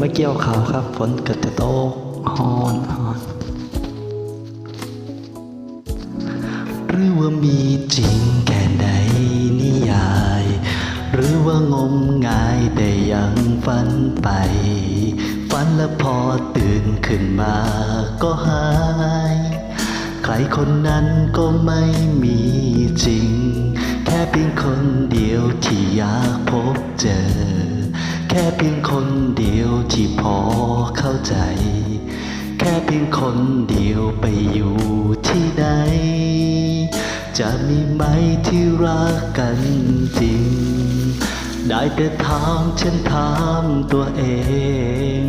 มาเกี่ยวเขาวครับ ฝนเกิดจะตกฮอนฮอนหรือว่ามีจริงแค่ในนิยาย หรือว่างมงายแต่ยังฝันไป ฝันแล้วพอตื่นขึ้นมาก็หาย ใครคนนั้นก็ไม่มีจริง แค่เพียงคนเดียวที่อยากพบเจอ ค่เพียงคนเดียวที่พอเข้าใจ แค่เพียงคนเดียวไปอยู่ที่ไหน จะมีไหมที่รักกันจริง ได้แต่ถามฉันถามตัวเอง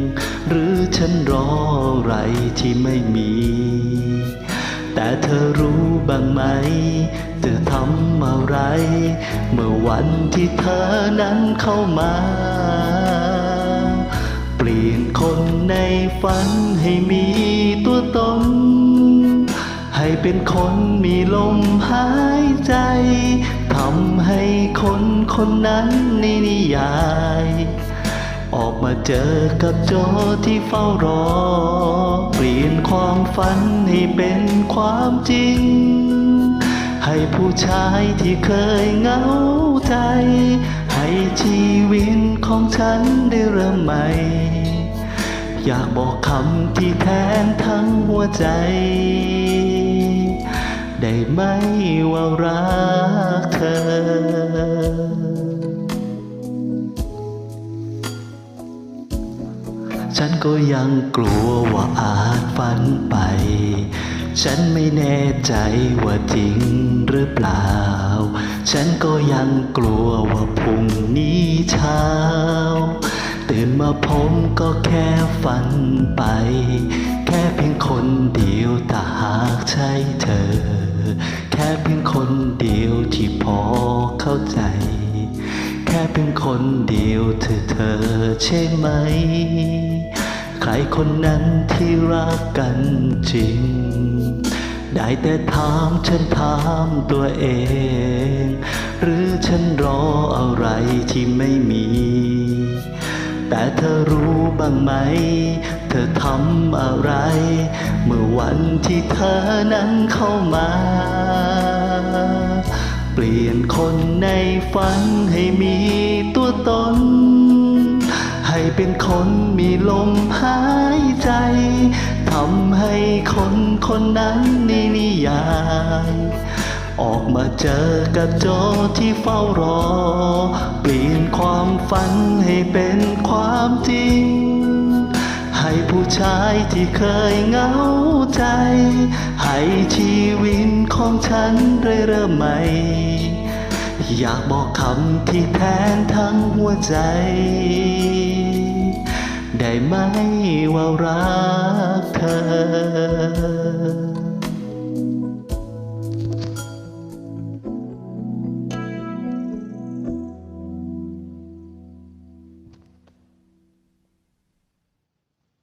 หรือฉันรออะไรที่ไม่มี แต่เธอรู้บ้างไหม เธอทำอะไร เมื่อวันที่เธอนั้นเข้ามา เปลี่ยนคนในฝันให้มีตัวตน ให้เป็นคนมีลมหายใจ ทำให้คนคนนั้นในนิยาย ออกมาเจอกับจทย์ที่เฝ้ารอ เปลี่ยนความฝันให้เป็นความจริง ให้ผู้ชายที่เคยเหงาใจ ให้ชีวิตของฉันได้เริ่มใหม่ อยากบอกคำที่แทนทั้งหัวใจ ได้ไหมว่ารักเธอ ฉันก็ยังกลัวว่าอาจฝันไป ฉันไม่แน่ใจว่าจริงหรือเปล่า ฉันก็ยังกลัวว่าพรุ่งนี้เช้า ตื่นมาผมก็แค่ฝันไป แค่เพียงคนเดียวถ้าหากใช่เธอ แค่เพียงคนเดียวที่พอเข้าใจ แค่เป็นคนเดียวเธอเธอใช่ไหม ใครคนนั้นที่รักกันจริง ได้แต่ถามฉันถามตัวเอง หรือฉันรออะไรที่ไม่มี แต่เธอรู้บ้างไหม เธอทำอะไร เมื่อวันที่เธอนั้นเข้ามา ฝันให้มีตัวตน ให้เป็นคนมีลมหายใจทำให้คนคนนั้นในนิยาย ออกมาเจอกับโจทย์ที่เฝ้ารอ เปลี่ยนความฝันให้เป็นความจริง ให้ผู้ชายที่เคยเหงาใจ ให้ชีวิตของฉันได้เริ่มใหม่ อยากบอกคำที่แทนทั้งหัวใจ ได้ไหมว่ารักเธอ